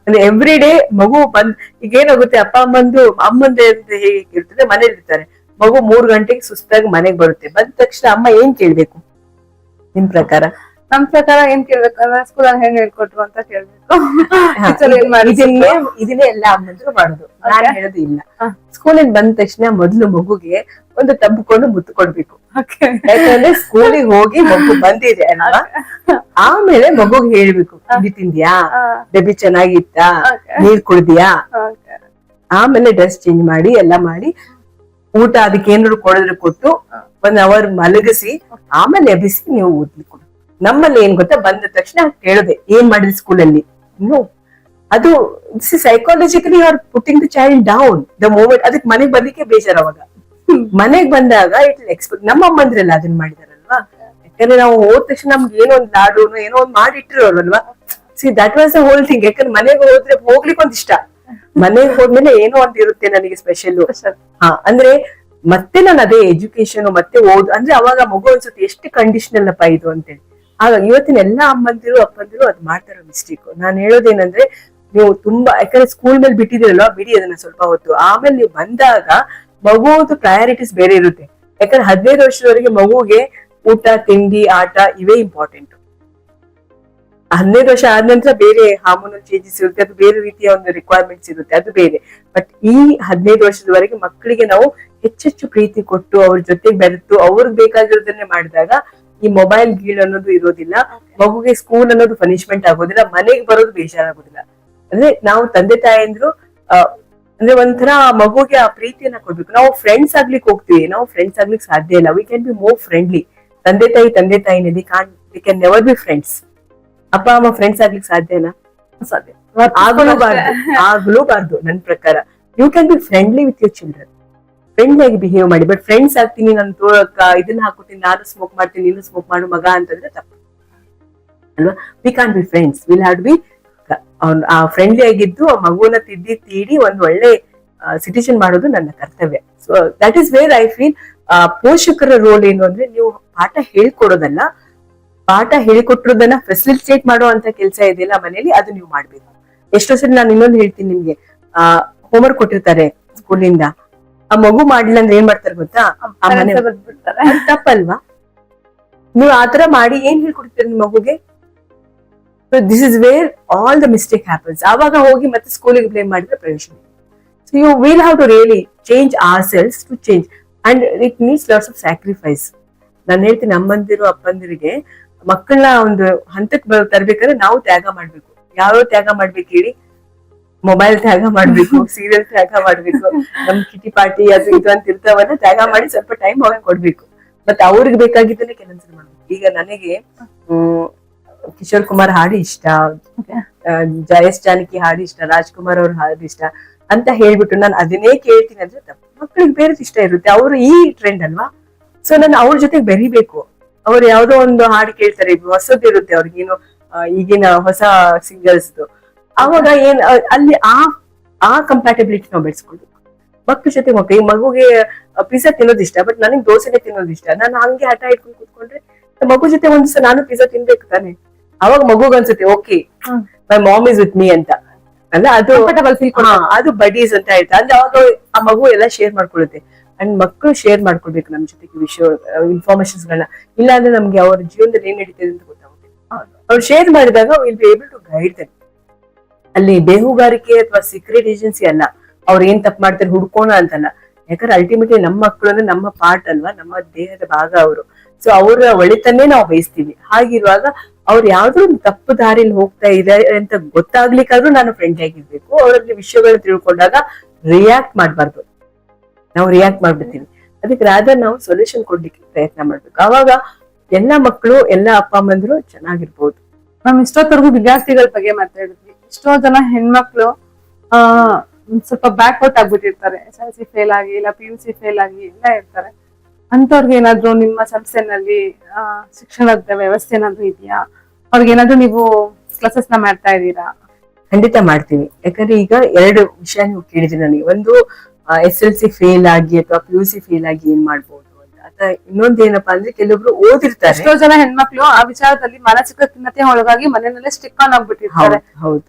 ಅಂದ್ರೆ ಎವ್ರಿ ಡೇ ಮಗು ಬಂದ್, ಈಗ ಏನಾಗುತ್ತೆ, ಅಪ್ಪ ಅಮ್ಮಂದು, ಅಮ್ಮಂದೆ ಅಂತ ಹೇಗೆ ಇರ್ತದೆ ಮನೇಲಿ ಇರ್ತಾರೆ. ಮಗು ಮೂರ್ ಗಂಟೆಗೆ ಸುಸ್ತಾಗಿ ಮನೆಗೆ ಬರುತ್ತೆ. ಬಂದ ತಕ್ಷಣ ಅಮ್ಮ ಏನ್ ಕೇಳ್ಬೇಕು? ನಿಮ್ ಪ್ರಕಾರ? ನಮ್ ಪ್ರಕಾರ ಏನ್ ಕೇಳ್ಬೇಕಂದ್ರೆ ಸ್ಕೂಲಲ್ಲಿ ಹೆಂಗ್ ಹೇಳ್ಕೊಟ್ರು ಅಂತ ಕೇಳ್ಬೇಕು. ಏನ್? ಇದನ್ನೇ ಇದನ್ನೇ ಎಲ್ಲ ಅಮ್ಮಂದ್ರು ಮಾಡುದು. ನಾನು ಹೇಳುದು ಇಲ್ಲ. ಸ್ಕೂಲಿಂದ ಬಂದ ತಕ್ಷಣ ಮೊದ್ಲು ಮಗುಗೆ ಒಂದು ತಬ್ಕೊಂಡು ಮುತ್ತು ಕೊಡ್ಬೇಕು. ಯಾಕಂದ್ರೆ ಸ್ಕೂಲಿಗೆ ಹೋಗಿ ಮಗು ಬಂದಿದೆ ಅಲ್ವಾ? ಆಮೇಲೆ ಮಗುಗೆ ಹೇಳ್ಬೇಕು ತಿಂಡಿ ತಿಂದ್ಯಾ? ಡಬ್ಬಿ ಚೆನ್ನಾಗಿತ್ತಾ. ನೀರ್ ಕುಡ್ದಿಯಾ? ಆಮೇಲೆ ಡ್ರೆಸ್ ಚೇಂಜ್ ಮಾಡಿ ಎಲ್ಲ ಮಾಡಿ ಊಟ ಅದಕ್ಕೆ ಏನಾದ್ರು ಕೊಡಿದ್ರೆ ಕೊಟ್ಟು ಒಂದ್ ಅವರ್ ಮಲಗಿಸಿ ಆಮೇಲೆ ಎಬ್ಬಿಸಿ ನೀವು ಓದ್ಲಿಕ್ಕೆ ನಮ್ಮಲ್ಲಿ ಏನ್ ಗೊತ್ತಾ? ಬಂದ ತಕ್ಷಣ ಕೇಳಿದೆ ಏನ್ ಮಾಡಿದ್ರಿ ಸ್ಕೂಲಲ್ಲಿ? ನೋ ಅದು psychologically are putting the child down the moment ಅದಕ್ಕೆ ಮನೆಗ್ ಬರ್ಲಿಕ್ಕೆ ಬೇಜಾರ್ ಅವಾಗ. ಮನೆಗ್ ಬಂದಾಗ ಇಟ್ ಎಕ್ಸ್ಪೆಕ್ಟ್ ನಮ್ಮ ಅಮ್ಮಂದ್ರೆಲ್ಲ ಅದನ್ನ ಮಾಡಿದಾರಲ್ವಾ? ಯಾಕಂದ್ರೆ ನಾವು ಹೋದ ತಕ್ಷಣ ನಮ್ಗೆ ಏನೋ ಒಂದ್ ಲಾಡು ಏನೋ ಒಂದ್ ಮಾಡಿ ಇಟ್ಟಿರೋಲ್ವಾ see that was a whole thing ಯಾಕಂದ್ರೆ ಮನೆಗೆ ಹೋದ್ರೆ ಹೋಗ್ಲಿಕ್ಕೆ ಒಂದ್ ಇಷ್ಟ. ಮನೆಗೆ ಹೋದ್ಮೇಲೆ ಏನೋ ಒಂದ್ ಇರುತ್ತೆ ನನಗೆ ಸ್ಪೆಷಲ್ ಹಾ ಅಂದ್ರೆ ಮತ್ತೆ ನಾನು ಅದೇ ಎಜುಕೇಶನ್ ಮತ್ತೆ ಓದ್ ಅಂದ್ರೆ ಅವಾಗ ಮಗು ಅನ್ಸುತ್ತೆ ಎಷ್ಟು ಕಂಡೀಷನಲ್ ಅಲ್ಲಪ್ಪ ಇದು ಅಂತೇಳಿ. ಆಗ ಇವತ್ತಿನ ಎಲ್ಲಾ ಅಮ್ಮಂದಿರು, ಅಪ್ಪಂದಿರು ಅದ್ ಮಾಡ್ತಾರೋ ಮಿಸ್ಟೇಕ್ ನಾನು ಹೇಳೋದೇನಂದ್ರೆ, ನೀವು ತುಂಬಾ, ಯಾಕಂದ್ರೆ ಸ್ಕೂಲ್ ಮೇಲೆ ಬಿಟ್ಟಿದಿರಲ್ವಾ ಬಿಡಿ ಅದನ್ನ ಸ್ವಲ್ಪ ಹೊತ್ತು. ಆಮೇಲೆ ನೀವು ಬಂದಾಗ ಮಗುವುದು ಪ್ರಯಾರಿಟೀಸ್ ಬೇರೆ ಇರುತ್ತೆ. ಯಾಕಂದ್ರೆ ಹದಿನೈದು ವರ್ಷದವರೆಗೆ ಮಗುಗೆ ಊಟ, ತಿಂಡಿ, ಆಟ ಇವೇ ಇಂಪಾರ್ಟೆಂಟ್ ಹದಿನೈದು ವರ್ಷ ಆದ ನಂತರ ಬೇರೆ ಹಾರ್ಮೋನಲ್ ಚೇಂಜಸ್ ಇರುತ್ತೆ, ಅದು ಬೇರೆ ರೀತಿಯ ಒಂದು ರಿಕ್ವೈರ್ಮೆಂಟ್ಸ್ ಇರುತ್ತೆ, ಅದು ಬೇರೆ. ಬಟ್ ಈ ಹದಿನೈದು ವರ್ಷದವರೆಗೆ ಮಕ್ಕಳಿಗೆ ನಾವು ಹೆಚ್ಚೆಚ್ಚು ಪ್ರೀತಿ ಕೊಟ್ಟು, ಅವ್ರ ಜೊತೆಗೆ ಬೆರೆತು, ಅವ್ರಿಗೆ ಬೇಕಾಗಿರೋದನ್ನೇ ಮಾಡಿದಾಗ ಈ ಮೊಬೈಲ್ ಗೀಳ್ ಅನ್ನೋದು ಇರೋದಿಲ್ಲ. ಮಗುಗೆ ಸ್ಕೂಲ್ ಅನ್ನೋದು ಪನಿಷ್ಮೆಂಟ್ ಆಗೋದಿಲ್ಲ. ಮನೆಗೆ ಬರೋದು ಬೇಜಾರಾಗೋದಿಲ್ಲ. ಅಂದ್ರೆ ನಾವು ತಂದೆ ತಾಯಂದ್ರು ಅಂದ್ರು ಅಂದ್ರೆ ಒಂಥರ ಮಗುಗೆ ಆ ಪ್ರೀತಿಯನ್ನ ಕೊಡ್ಬೇಕು. ನಾವು ಫ್ರೆಂಡ್ಸ್ ಆಗ್ಲಿಕ್ಕೆ ಹೋಗ್ತೀವಿ. ನಾವು ಫ್ರೆಂಡ್ಸ್ ಆಗ್ಲಿಕ್ಕೆ ಸಾಧ್ಯ ಇಲ್ಲ. We can be more friendly ತಂದೆ ತಾಯಿ ತಂದೆ ತಾಯಿ they can we can never be friends ಅಪ್ಪ ಅಮ್ಮ ಫ್ರೆಂಡ್ಸ್ ಆಗ್ಲಿಕ್ಕೆ ಇಲ್ಲ? ಸಾಧ್ಯ ಆಗಲೂಬಾರ್ದು ಆಗಲೂಬಾರ್ದು ನನ್ ಪ್ರಕಾರ. You can be friendly with your children friendly ಆಗಿ ಬಿಹೇವ್ ಮಾಡಿ ಬಟ್ ಫ್ರೆಂಡ್ಸ್ ಆಗ್ತೀನಿ, ನಾನು ಇದನ್ನ ಹಾಕೋತೀನಿ, ನಾನು ಸ್ಮೋಕ್ ಮಾಡ್ತೀನಿ, ನೀನು ಸ್ಮೋಕ್ ಮಾಡು, ಮಗ ಅಂತಂದ್ರೆ ತಪ್ಪು. ಅಲ್ವಾ? We can be friends will have be a friendly ಆಗಿದ್ದು, ಆ ಮಗುವನ್ನ ತಿದ್ದಿ, ತೀಡಿ, ಒಂದ್ ಒಳ್ಳೆ ಸಿಟಿಜನ್ ಮಾಡೋದು ನನ್ನ ಕರ್ತವ್ಯ. So that is where I feel ಪೋಷಕರ ರೋಲ್ ಏನು ಅಂದ್ರೆ, ನೀವು ಪಾಠ ಹೇಳ್ಕೊಡೋದಲ್ಲ, ಪಾಠ ಹೇಳಿಕೊಟ್ಟಿರೋದನ್ನ ಫೆಸಿಲಿಟೇಟ್ ಮಾಡೋ ಅಂತ ಕೆಲಸ ಇದೆಯಲ್ಲ ಮನೇಲಿ ಅದು ನೀವು ಮಾಡ್ಬೇಕು. ಎಷ್ಟೋ ಸರಿ ನಾನು ಇನ್ನೊಂದು ಹೇಳ್ತೀನಿ ನಿಮ್ಗೆ. ಆ ಹೋಮ್ವರ್ಕ್ ಕೊಟ್ಟಿರ್ತಾರೆ ಸ್ಕೂಲಿಂದ ಆ ಮಗು ಮಾಡ್ಲಿಲ್ಲ ಅಂದ್ರೆ ಏನ್ ಮಾಡ್ತಾರೆ ಗೊತ್ತಾ? ಆ ಮನೆ ಬಿಡ್ತಾರೆ ಅದ್ ತಪ್ಪಲ್ವಾ? ನೀವು ಆತರ ಮಾಡಿ ಏನ್ ಹೇಳ್ಕೊಡ್ತೀರ ನಿಮ್ ಮಗುಗೆ? This is where all the mistake happens ಆವಾಗ ಹೋಗಿ ಮತ್ತೆ ಸ್ಕೂಲಿಗೆ ಬ್ಲೇಮ್ ಮಾಡಿದ್ರೆ ಪ್ರಯೋಜನ so you will have to really change our selves to change and it means lots of sacrifice ನಾನು ಹೇಳ್ತೀನಿ ಅಮ್ಮಂದಿರು ಅಪ್ಪಂದಿರಿಗೆ ಮಕ್ಕಳನ್ನ ಒಂದು ಹಂತಕ್ಕೆ ತರಬೇಕಂದ್ರೆ ತರ್ಬೇಕಾದ್ರೆ ನಾವು ತ್ಯಾಗ ಮಾಡ್ಬೇಕು. ಯಾವ್ಯಾವ ತ್ಯಾಗ ಮಾಡ್ಬೇಕು ಹೇಳಿ? ಮೊಬೈಲ್ ತ್ಯಾಗ ಮಾಡ್ಬೇಕು ಸೀರಿಯಲ್ ತ್ಯಾಗ ಮಾಡ್ಬೇಕು ನಮ್ ಕಿಟಿ ಪಾರ್ಟಿ ಅದು ಇದು ಅಂತ ಇರ್ತಾವಲ್ಲ ತ್ಯಾಗ ಮಾಡಿ ಸ್ವಲ್ಪ ಟೈಮ್ ಅವ್ರಿಗೆ ಕೊಡ್ಬೇಕು. ಮತ್ತೆ ಅವ್ರಿಗೆ ಬೇಕಾಗಿದ್ದನ್ನೇ ಕೆಲಸ ಮಾಡ್ಬೇಕು. ಈಗ ನನಗೆ ಹ್ಮ್ ಕಿಶೋರ್ ಕುಮಾರ್ ಹಾಡು ಇಷ್ಟ. ಆ, ಜಯೇಶ್ ಜಾನಕಿ ಹಾಡು ಇಷ್ಟ ರಾಜ್ಕುಮಾರ್ ಅವ್ರ ಹಾಡು ಇಷ್ಟ ಅಂತ ಹೇಳ್ಬಿಟ್ಟು ನಾನು ಅದನ್ನೇ ಕೇಳ್ತೀನಿ ಅಂದ್ರೆ ತಪ್ಪು. ಮಕ್ಕಳಿಗೆ ಬೇರೆ ಇಷ್ಟ ಇರುತ್ತೆ. ಅವರು ಈ ಟ್ರೆಂಡ್ ಅಲ್ವಾ? ಸೊ ನಾನು ಅವ್ರ ಜೊತೆಗೆ ಬೆರಿಬೇಕು. ಅವ್ರು ಯಾವ್ದೋ ಒಂದು ಹಾಡು ಕೇಳ್ತಾರೆ ಹೊಸದಿರುತ್ತೆ ಹೊಸದು ಇರುತ್ತೆ ಅವ್ರಿಗೇನು ಈಗಿನ ಹೊಸ ಸಿಂಗರ್ಸ್ ಅವಾಗ ಏನ್ ಅಲ್ಲಿ ಆ ಆ ಕಂಪ್ಯಾಟಬಿಲಿಟಿ ನಾವು ಬೆಳೆಸ್ಕೊಳ್ಬೇಕು. ಮಕ್ಕಳ ಜೊತೆ ಮಕ್ಕಳು ಈ ಮಗುಗೆ ಪಿಜ್ಜಾ ತಿನ್ನೋದು ಇಷ್ಟ ಬಟ್ ನನಗೆ ದೋಸೆನೆ ತಿನ್ನೋದು ಇಷ್ಟ. ನಾನು ಹಂಗೆ ಹಠ ಇಟ್ಕೊಂಡು ಕೂತ್ಕೊಂಡ್ರೆ ಮಗು ಜೊತೆ ಒಂದ್ ದಿವಸ ನಾನು ಪಿಜ್ಜಾ ತಿನ್ಬೇಕು ತಾನೆ. ಅವಾಗ ಮಗುಗ್ ಅನ್ಸುತ್ತೆ okay my mom is with me ಅಂತ. ಅಲ್ಲ ಅದು ಅದು ಬಡೀಸ್ ಅಂತ ಹೇಳ್ತಾ ಅಂದ್ರೆ ಅವಾಗ ಆ ಮಗು ಎಲ್ಲ ಶೇರ್ ಮಾಡ್ಕೊಳ್ಳುತ್ತೆ. ಅಂಡ್ ಮಕ್ಕಳು ಶೇರ್ ಮಾಡ್ಕೊಳ್ಬೇಕು ನಮ್ ಜೊತೆಗೆ ವಿಷಯ ಇನ್ಫಾರ್ಮೇಶನ್ಸ್ ಗಳನ್ನ. ಇಲ್ಲ ಅಂದ್ರೆ ನಮ್ಗೆ ಅವ್ರ ಜೀವನದಲ್ಲಿ ಏನ್ ನಡೀತದೆ ಅಂತ ಗೊತ್ತಾಗುತ್ತೆ. ಅವ್ರು ಶೇರ್ ಮಾಡಿದಾಗ will be able to guide them ಅಲ್ಲಿ ಬೇಹುಗಾರಿಕೆ ಅಥವಾ ಸೀಕ್ರೆಟ್ ಏಜೆನ್ಸಿ ಅಲ್ಲ. ಅವ್ರು ಏನ್ ತಪ್ಪು ಮಾಡ್ತಾರೆ ಹುಡ್ಕೋಣ ಅಂತಲ್ಲ ಯಾಕಂದ್ರೆ ಅಲ್ಟಿಮೇಟ್ಲಿ ನಮ್ಮ ಮಕ್ಕಳು ಅಂದ್ರೆ ನಮ್ಮ ಪಾರ್ಟ್ ಅಲ್ವಾ? ನಮ್ಮ ದೇಹದ ಭಾಗ ಅವರು. ಸೊ ಅವರ ಒಳಿತನ್ನೇ ನಾವು ಬಯಸ್ತೀವಿ. ಹಾಗಿರುವಾಗ ಅವ್ರು ಯಾವ್ದೋ ತಪ್ಪು ದಾರಿಲಿ ಹೋಗ್ತಾ ಇದ್ದಾರೆ ಅಂತ ಗೊತ್ತಾಗ್ಲಿಕ್ಕಾದ್ರೂ ನಾನು ಫ್ರೆಂಡ್ ಆಗಿರ್ಬೇಕು. ಅವರಲ್ಲಿ ವಿಷಯಗಳು ತಿಳ್ಕೊಂಡಾಗ ರಿಯಾಕ್ಟ್ ಮಾಡ್ಬಾರ್ದು. ನಾವು ರಿಯಾಕ್ಟ್ ಮಾಡ್ಬಿಡ್ತೀವಿ. ಅದಕ್ಕೆ ರಾಜ ನಾವು ಸೊಲ್ಯೂಷನ್ ಕೊಡ್ಲಿಕ್ಕೆ ಪ್ರಯತ್ನ ಮಾಡ್ಬೇಕು. ಅವಾಗ ಎಲ್ಲಾ ಮಕ್ಕಳು ಎಲ್ಲಾ ಅಪ್ಪ ಅಮ್ಮಂದ್ರು ಚೆನ್ನಾಗಿರ್ಬೋದು. ನಾವ್ ಇಷ್ಟೊತ್ತವರೆಗೂ ವಿದ್ಯಾರ್ಥಿಗಳ ಬಗ್ಗೆ ಮಾತಾಡಿದ್ವಿ ಎಷ್ಟೋ ಜನ ಹೆಣ್ಮಕ್ಳು, ಆ ಸ್ವಲ್ಪ ಬ್ಯಾಕ್ಔಟ್ ಆಗ್ಬಿಟ್ಟಿರ್ತಾರೆ. ಎಸ್ ಎಲ್ ಸಿ ಫೇಲ್ ಆಗಿ ಇಲ್ಲ ಪಿ ಯು ಸಿ ಫೇಲ್ ಆಗಿ ಎಲ್ಲ ಇರ್ತಾರೆ. ಅಂತವ್ರಿಗೆ ಏನಾದ್ರು ನಿಮ್ಮ ಸಂಸ್ಥೆನಲ್ಲಿ ಶಿಕ್ಷಣದ ವ್ಯವಸ್ಥೆ ಏನಾದ್ರು ಇದೆಯಾ? ಅವ್ರಿಗೆ ಏನಾದ್ರು ನೀವು ಕ್ಲಾಸಸ್ನ ಮಾಡ್ತಾ ಇದ್ದೀರಾ? ಖಂಡಿತ ಮಾಡ್ತೀವಿ. ಯಾಕಂದ್ರೆ ಈಗ ಎರಡು ವಿಷಯ ನೀವು ಕೇಳಿದ್ರಿ ನನಗೆ. ಒಂದು ಎಸ್ ಎಲ್ ಸಿ ಫೇಲ್ ಆಗಿ ಅಥವಾ ಪಿ ಯು ಸಿ ಫೇಲ್ ಆಗಿ ಏನ್ ಮಾಡ್ಬೋದು? ಇನ್ನೊಂದು ಏನಪ್ಪಾ ಅಂದ್ರೆ ಕೆಲವೊಬ್ರು ಓದಿರ್ತಾರೆ. ಎಷ್ಟೋ ಜನ ಹೆಣ್ಮಕ್ಳು ಆ ವಿಚಾರದಲ್ಲಿ ಮಾನಸಿಕ ಖಿನ್ನತೆ ಒಳಗಾಗಿ ಮನೆಯಲ್ಲೇ ಸ್ಟಿಕ್ ಆನ್ ಆಗ್ಬಿಟ್ಟಿರ್ತಾರೆ. ಹೌದು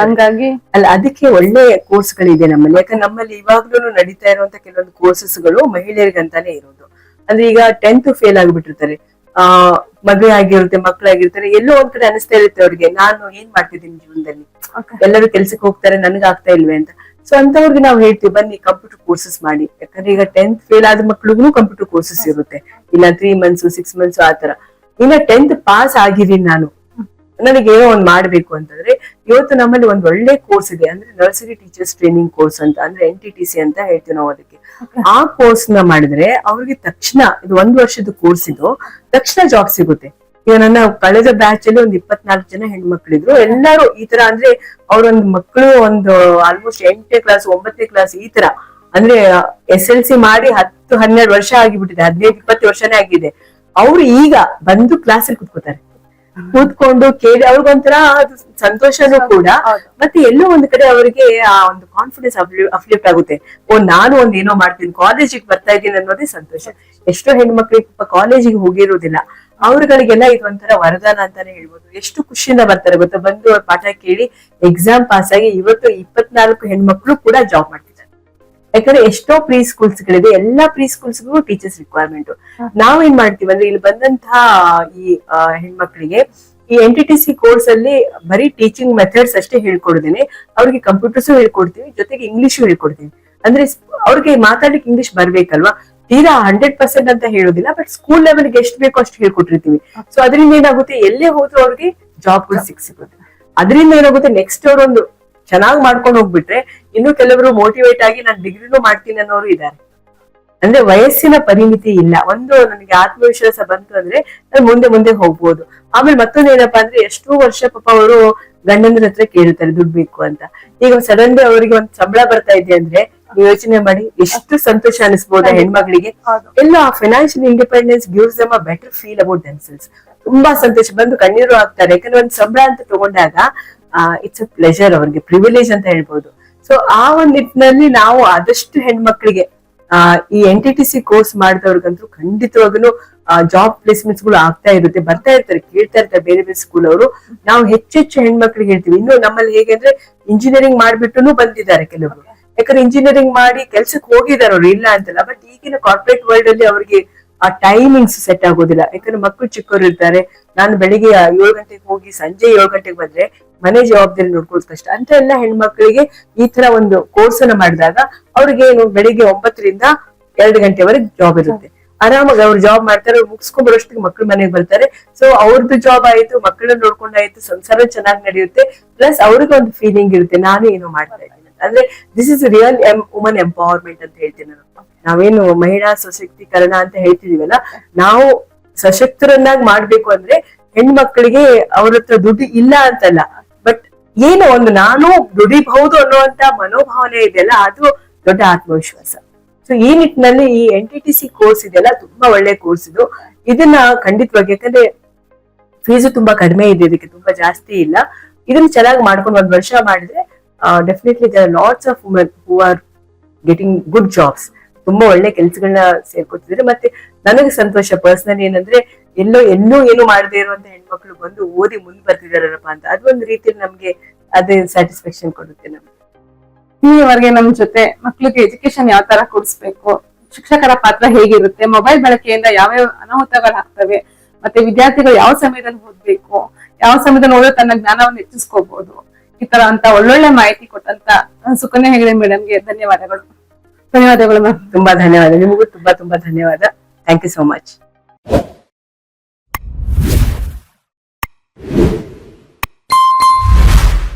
ಹಂಗಾಗಿ ಅಲ್ಲ ಅದಕ್ಕೆ ಒಳ್ಳೆ ಕೋರ್ಸ್ ಗಳಿದೆ ನಮ್ಮಲ್ಲಿ. ಯಾಕಂದ್ರೆ ನಮ್ಮಲ್ಲಿ ಇವಾಗ್ಲೂ ನಡೀತಾ ಇರುವಂತ ಕೆಲವೊಂದು ಕೋರ್ಸಸ್ಗಳು ಮಹಿಳೆಯರಿಗಂತಾನೆ ಇರೋದು. ಅಂದ್ರೆ ಈಗ ಟೆಂತ್ ಫೇಲ್ ಆಗಿಬಿಟ್ಟಿರ್ತಾರೆ. ಆ ಮದುವೆ ಆಗಿರುತ್ತೆ ಮಕ್ಕಳಾಗಿರ್ತಾರೆ ಎಲ್ಲೋ ಒಂದ್ ಕಡೆ ಅನಿಸ್ತಾ ಇರುತ್ತೆ ಅವ್ರಿಗೆ. ನಾನು ಏನ್ ಮಾಡ್ತಿದ್ದೀನಿ ಜೀವನದಲ್ಲಿ. ಎಲ್ಲರೂ ಕೆಲ್ಸಕ್ಕೆ ಹೋಗ್ತಾರೆ ನನಗೆ ಆಗ್ತಾ ಇಲ್ವೇ ಅಂತ. ಸೊ ಅಂತವ್ರಿಗೆ ನಾವು ಹೇಳ್ತೀವಿ ಬನ್ನಿ ಕಂಪ್ಯೂಟರ್ ಕೋರ್ಸಸ್ ಮಾಡಿ. ಯಾಕಂದ್ರೆ ಈಗ ಟೆಂತ್ ಫೇಲ್ ಆದ ಮಕ್ಳಿಗೂ ಕಂಪ್ಯೂಟರ್ ಕೋರ್ಸಸ್ ಇರುತ್ತೆ. ಇಲ್ಲ ತ್ರೀ ಮಂತ್ಸ್ ಸಿಕ್ಸ್ ಮಂತ್ಸ್ ಆತರ ಇನ್ನ ಟೆಂತ್ ಪಾಸ್ ಆಗಿರಿ ನಾನು. ನನಗೆ ಏನೋ ಒಂದ್ ಮಾಡ್ಬೇಕು ಅಂತಂದ್ರೆ ಇವತ್ತು ನಮ್ಮಲ್ಲಿ ಒಂದ್ ಒಳ್ಳೆ ಕೋರ್ಸ್ ಇದೆ. ಅಂದ್ರೆ ನರ್ಸರಿ ಟೀಚರ್ಸ್ ಟ್ರೈನಿಂಗ್ ಕೋರ್ಸ್ ಅಂತ ಅಂದ್ರೆ ಎನ್ ಟಿ ಟಿ ಸಿ ಅಂತ ಹೇಳ್ತೀವಿ ನಾವು ಅದಕ್ಕೆ. ಆ ಕೋರ್ಸ್ನ ಮಾಡಿದ್ರೆ ಅವ್ರಿಗೆ ತಕ್ಷಣ ಇದು ಒಂದ್ ವರ್ಷದ ಕೋರ್ಸ್ ಇದು ತಕ್ಷಣ ಜಾಬ್ ಸಿಗುತ್ತೆ. ಈಗ ನನ್ನ ಕಳೆದ ಬ್ಯಾಚ್ ಅಲ್ಲಿ ಒಂದ್ ಇಪ್ಪತ್ನಾಲ್ಕು ಜನ ಹೆಣ್ಮಕ್ಳಿದ್ರು. ಎಲ್ಲರೂ ಈ ತರ ಅಂದ್ರೆ ಅವ್ರೊಂದ್ ಮಕ್ಕಳು ಒಂದು ಆಲ್ಮೋಸ್ಟ್ ಎಂಟನೇ ಕ್ಲಾಸ್ ಒಂಬತ್ತನೇ ಕ್ಲಾಸ್ ಈ ತರ. ಅಂದ್ರೆ ಎಸ್ ಎಲ್ ಸಿ ಮಾಡಿ ಹತ್ತು ಹನ್ನೆರಡು ವರ್ಷ ಆಗಿಬಿಟ್ಟಿದೆ ಹದಿನೈದು ಇಪ್ಪತ್ತು ವರ್ಷನೇ ಆಗಿದೆ. ಅವ್ರು ಈಗ ಬಂದು ಕ್ಲಾಸ್ ಅಲ್ಲಿ ಕುತ್ಕೋತಾರೆ. ಕೂತ್ಕೊಂಡು ಕೇಳಿ ಅವ್ರಿಗೊಂಥರ ಸಂತೋಷನೂ ಕೂಡ. ಮತ್ತೆ ಎಲ್ಲೋ ಒಂದ್ ಕಡೆ ಅವರಿಗೆ ಆ ಒಂದು ಕಾನ್ಫಿಡೆನ್ಸ್ ಅಫ್ಲಿಫ್ಟ್ ಆಗುತ್ತೆ. ಓ ನಾನು ಒಂದ್ ಏನೋ ಮಾಡ್ತೀನಿ ಕಾಲೇಜಿಗೆ ಬರ್ತಾ ಇದ್ದೀನಿ ಅನ್ನೋದೇ ಸಂತೋಷ. ಎಷ್ಟೋ ಹೆಣ್ಮಕ್ಳಿಗೆ ಕಾಲೇಜಿಗೆ ಹೋಗಿರೋದಿಲ್ಲ. ಅವ್ರಗಳಿಗೆಲ್ಲ ಇದು ಒಂಥರ ವರದಾನ ಅಂತಾನೆ ಹೇಳ್ಬೋದು. ಎಷ್ಟು ಖುಷಿಯಿಂದ ಬರ್ತಾರೆ ಗೊತ್ತಾ? ಬಂದು ಅವ್ರ ಪಾಠ ಕೇಳಿ ಎಕ್ಸಾಮ್ ಪಾಸ್ ಆಗಿ ಇವತ್ತು ಇಪ್ಪತ್ನಾಲ್ಕು ಹೆಣ್ಮಕ್ಳು ಕೂಡ ಜಾಬ್ ಮಾಡ್ತಿದ್ದಾರೆ. ಯಾಕಂದ್ರೆ ಎಷ್ಟೋ ಪ್ರೀ ಸ್ಕೂಲ್ಸ್ ಗಳಿದೆ, ಎಲ್ಲಾ ಪ್ರೀ ಸ್ಕೂಲ್ಸ್ಗೂ ಟೀಚರ್ಸ್ ರಿಕ್ವೈರ್ಮೆಂಟ್ ನಾವೇನ್ ಮಾಡ್ತೀವಿ ಅಂದ್ರೆ ಇಲ್ಲಿ ಬಂದಂತಹ ಈ ಹೆಣ್ಮಕ್ಳಿಗೆ ಈ N T T C course ಅಲ್ಲಿ ಬರೀ ಟೀಚಿಂಗ್ ಮೆಥಡ್ಸ್ ಅಷ್ಟೇ ಹೇಳ್ಕೊಡ್ದೇನೆ ಅವ್ರಿಗೆ ಕಂಪ್ಯೂಟರ್ಸು ಹೇಳ್ಕೊಡ್ತೀವಿ, ಜೊತೆಗೆ ಇಂಗ್ಲಿಷು ಹೇಳ್ಕೊಡ್ತೀವಿ ಅಂದ್ರೆ ಅವ್ರಿಗೆ ಮಾತಾಡ್ಲಿಕ್ಕೆ ಇಂಗ್ಲಿಷ್ ಬರ್ಬೇಕಲ್ವಾ? ತೀರಾ ಹಂಡ್ರೆಡ್ ಪರ್ಸೆಂಟ್ ಅಂತ ಹೇಳೋದಿಲ್ಲ ಬಟ್ ಸ್ಕೂಲ್ ಲೆವೆಲ್ಗೆ ಎಷ್ಟು ಬೇಕೋ ಅಷ್ಟು ಹೇಳ್ಕೊಟ್ಟಿರ್ತೀವಿ. ಸೊ ಅದರಿಂದ ಏನಾಗುತ್ತೆ? ಎಲ್ಲೇ ಹೋದ್ರು ಅವ್ರಿಗೆ ಜಾಬ್ಗಳು ಸಿಕ್ ಸಿಗುತ್ತೆ. ಅದರಿಂದ ಏನಾಗುತ್ತೆ? ನೆಕ್ಸ್ಟ್ ಅವರೊಂದು ಚೆನ್ನಾಗಿ ಮಾಡ್ಕೊಂಡು ಹೋಗ್ಬಿಟ್ರೆ ಇನ್ನು ಕೆಲವರು ಮೋಟಿವೇಟ್ ಆಗಿ ನಾನು ಡಿಗ್ರಿನೂ ಮಾಡ್ತೀನಿ ಅನ್ನೋರು ಇದ್ದಾರೆ. ಅಂದ್ರೆ ವಯಸ್ಸಿನ ಪರಿಮಿತಿ ಇಲ್ಲ. ಒಂದು ನನಗೆ ಆತ್ಮವಿಶ್ವಾಸ ಬಂತು ಅಂದ್ರೆ ನಾನು ಮುಂದೆ ಮುಂದೆ ಹೋಗ್ಬೋದು. ಆಮೇಲೆ ಮತ್ತೊಂದು ಏನಪ್ಪಾ ಅಂದ್ರೆ ಎಷ್ಟೋ ವರ್ಷ ಪಾಪ ಅವರು ಗಂಡಂದ್ರ ಹತ್ರ ಕೇಳ್ತಾರೆ ದುಡ್ಡು ಬೇಕು ಅಂತ. ಈಗ ಸಡನ್ಲಿ ಅವರಿಗೆ ಒಂದು ಸಂಬಳ ಬರ್ತಾ ಇದೆ ಅಂದ್ರೆ ಯೋಚನೆ ಮಾಡಿ ಎಷ್ಟು ಸಂತೋಷ ಅನಿಸ್ಬೋದು ಹೆಣ್ಮಗಳಿಗೆ. ಎಲ್ಲ financial independence gives them a better feel about themselves ತುಂಬಾ ಸಂತೋಷ. ಬಂದು ಕಣ್ಣೀರು ಆಗ್ತಾರೆ ಯಾಕಂದ್ರೆ ಒಂದು ಸಂಬಳ ಅಂತ ತಗೊಂಡಾಗ ಇಟ್ಸ್ ಅ ಪ್ಲೆಜರ್ ಅವ್ರಿಗೆ ಪ್ರಿವಿಲೇಜ್ ಅಂತ ಹೇಳ್ಬೋದು. ಸೊ ಆ ಒಂದ್ ನಿಟ್ಟಿನಲ್ಲಿ ನಾವು ಆದಷ್ಟು ಹೆಣ್ಮಕ್ಳಿಗೆ ಆ ಈ N T T C course ಮಾಡಿದವ್ರಿಗಂತೂ ಖಂಡಿತವಾಗ್ಲೂ ಜಾಬ್ ಪ್ಲೇಸ್ಮೆಂಟ್ಸ್ಗಳು ಆಗ್ತಾ ಇರುತ್ತೆ. ಬರ್ತಾ ಇರ್ತಾರೆ ಕೇಳ್ತಾ ಇರ್ತಾರೆ ಬೇರೆ ಬೇರೆ ಸ್ಕೂಲ್ ಅವರು. ನಾವು ಹೆಚ್ಚೆಚ್ಚು ಹೆಣ್ಮಕ್ಳಿಗೆ ಹೇಳ್ತೀವಿ. ಇನ್ನು ನಮ್ಮಲ್ಲಿ ಹೇಗೆ ಅಂದ್ರೆ ಇಂಜಿನಿಯರಿಂಗ್ ಮಾಡ್ಬಿಟ್ಟು ಬಂದಿದ್ದಾರೆ ಕೆಲವರು. ಯಾಕಂದ್ರೆ ಇಂಜಿನಿಯರಿಂಗ್ ಮಾಡಿ ಕೆಲ್ಸಕ್ಕೆ ಹೋಗಿದ್ದಾರೆ ಅವ್ರು, ಇಲ್ಲ ಅಂತಲ್ಲ. ಬಟ್ ಈಗಿನ ಕಾರ್ಪೊರೇಟ್ ವರ್ಲ್ಡ್ ಅಲ್ಲಿ ಅವರಿಗೆ ಆ ಟೈಮಿಂಗ್ಸ್ ಸೆಟ್ ಆಗೋದಿಲ್ಲ. ಯಾಕಂದ್ರೆ ಮಕ್ಕಳು ಚಿಕ್ಕವರು ಇರ್ತಾರೆ. ನಾನು ಬೆಳಿಗ್ಗೆ ಏಳು ಗಂಟೆಗೆ ಹೋಗಿ ಸಂಜೆ ಏಳು ಗಂಟೆಗೆ ಬಂದ್ರೆ ಮನೆ ಜವಾಬ್ದಾರಿ ನೋಡ್ಕೊಳ್ಳೋದು ಕಷ್ಟ ಅಂತ ಎಲ್ಲ ಹೆಣ್ಮಕ್ಳಿಗೆ ಈ ತರ ಒಂದು ಕೋರ್ಸ್ ಅನ್ನ ಮಾಡಿದಾಗ ಅವ್ರಿಗೆ ಏನು ಬೆಳಿಗ್ಗೆ ಒಂಬತ್ತರಿಂದ ಎರಡು ಗಂಟೆವರೆಗೆ ಜಾಬ್ ಇರುತ್ತೆ. ಆರಾಮಾಗಿ ಅವ್ರು ಜಾಬ್ ಮಾಡ್ತಾರೆ, ಅವ್ರು ಮುಗಿಸ್ಕೊಂಡ್ ಮಕ್ಳು ಮನೆಗೆ ಬರ್ತಾರೆ. ಸೊ ಅವ್ರದ್ದು ಜಾಬ್ ಆಯ್ತು, ಮಕ್ಕಳನ್ನ ನೋಡ್ಕೊಂಡಾಯ್ತು ಸಂಸಾರ ಚೆನ್ನಾಗಿ ನಡೆಯುತ್ತೆ. ಪ್ಲಸ್ ಅವ್ರಿಗೆ ಒಂದು ಫೀಲಿಂಗ್ ಇರುತ್ತೆ, ನಾನು ಏನೋ ಮಾಡ್ತಾ ಇದ್ದೀನಿ. ಅಂದ್ರೆ this is real woman empowerment ಅಂತ ಹೇಳ್ತೀನಿ ನಾವೇನು ಮಹಿಳಾ ಸಶಕ್ತೀಕರಣ ಅಂತ ಹೇಳ್ತಿದೀವಲ್ಲ, ನಾವು ಸಶಕ್ತರನ್ನಾಗಿ ಮಾಡ್ಬೇಕು ಅಂದ್ರೆ ಹೆಣ್ಮಕ್ಳಿಗೆ ಅವ್ರ ಹತ್ರ ದುಡ್ಡು ಇಲ್ಲ ಅಂತಲ್ಲ. ಬಟ್ ಏನು ಒಂದು ನಾನು ದುಡಿಬಹುದು ಅನ್ನುವಂತ ಮನೋಭಾವನೆ ಇದೆಯಲ್ಲ, ಅದು ದೊಡ್ಡ ಆತ್ಮವಿಶ್ವಾಸ. ಸೊ ಈ ನಿಟ್ಟಿನಲ್ಲಿ ಈ N T T C course ಇದೆಯಲ್ಲ, ತುಂಬಾ ಒಳ್ಳೆ ಕೋರ್ಸ್ ಇದು. ಇದನ್ನ ಖಂಡಿತವಾಗಿ, ಯಾಕಂದ್ರೆ ಫೀಸು ತುಂಬಾ ಕಡಿಮೆ ಇದೆ, ಇದಕ್ಕೆ ತುಂಬಾ ಜಾಸ್ತಿ ಇಲ್ಲ. ಇದನ್ನ ಚೆನ್ನಾಗಿ ಮಾಡ್ಕೊಂಡು ಒಂದ್ ವರ್ಷ ಮಾಡಿದ್ರೆ definitely lots of women who are getting good jobs ತುಂಬಾ ಒಳ್ಳೆ ಕೆಲಸಗಳನ್ನ ಸೇರ್ಕೊತಿದ್ರೆ ಮತ್ತೆ ನನಗೆ ಸಂತೋಷ ಪರ್ಸನಲಿ ಏನಂದ್ರೆ, ಎಲ್ಲೋ ಎಲ್ಲೂ ಏನು ಮಾಡದೇ ಇರುವಂತ ಹೆಣ್ಮಕ್ಳು ಬಂದು ಓದಿ ಮುಂದೆ ಬರ್ತಿದಾರಪ್ಪ ಅಂತ. ಅದೊಂದು ರೀತಿಯಲ್ಲಿ ನಮ್ಗೆ ಅದೇ ಸ್ಯಾಟಿಸ್ಫ್ಯಾಕ್ಷನ್ ಕೊಡುತ್ತೆ ನಮ್ಗೆ. ಇಲ್ಲಿವರೆಗೆ ನಮ್ ಜೊತೆ ಮಕ್ಳಿಗೆ ಎಜುಕೇಶನ್ ಯಾವ ತರ ಕೊಡಿಸ್ಬೇಕು, ಶಿಕ್ಷಕರ ಪಾತ್ರ ಹೇಗಿರುತ್ತೆ ಮೊಬೈಲ್ ಬಳಕೆಯಿಂದ ಯಾವ್ಯಾವ ಅನಾಹುತಗಳಾಗ್ತವೆ ಮತ್ತೆ ವಿದ್ಯಾರ್ಥಿಗಳು ಯಾವ ಸಮಯದಲ್ಲಿ ಓದ್ಬೇಕು, ಯಾವ ಸಮಯದಲ್ಲಿ ಓದೋ ತನ್ನ ಜ್ಞಾನವನ್ನು ಹೆಚ್ಚಿಸ್ಕೋಬಹುದು ಈ ತರ ಅಂತ ಒಳ್ಳೊಳ್ಳೆ ಮಾಹಿತಿ ಕೊಟ್ಟಂತ ಸುಕನ್ಯಾ ಹೆಗಡೆ ಮೇಡಮ್ಗೆ ಧನ್ಯವಾದಗಳು. ಧನ್ಯವಾದಗಳು ಮ್ಯಾಮ್ ತುಂಬಾ ಧನ್ಯವಾದ. ನಿಮಗೂ ತುಂಬಾ ತುಂಬಾ ಧನ್ಯವಾದ. Thank you so much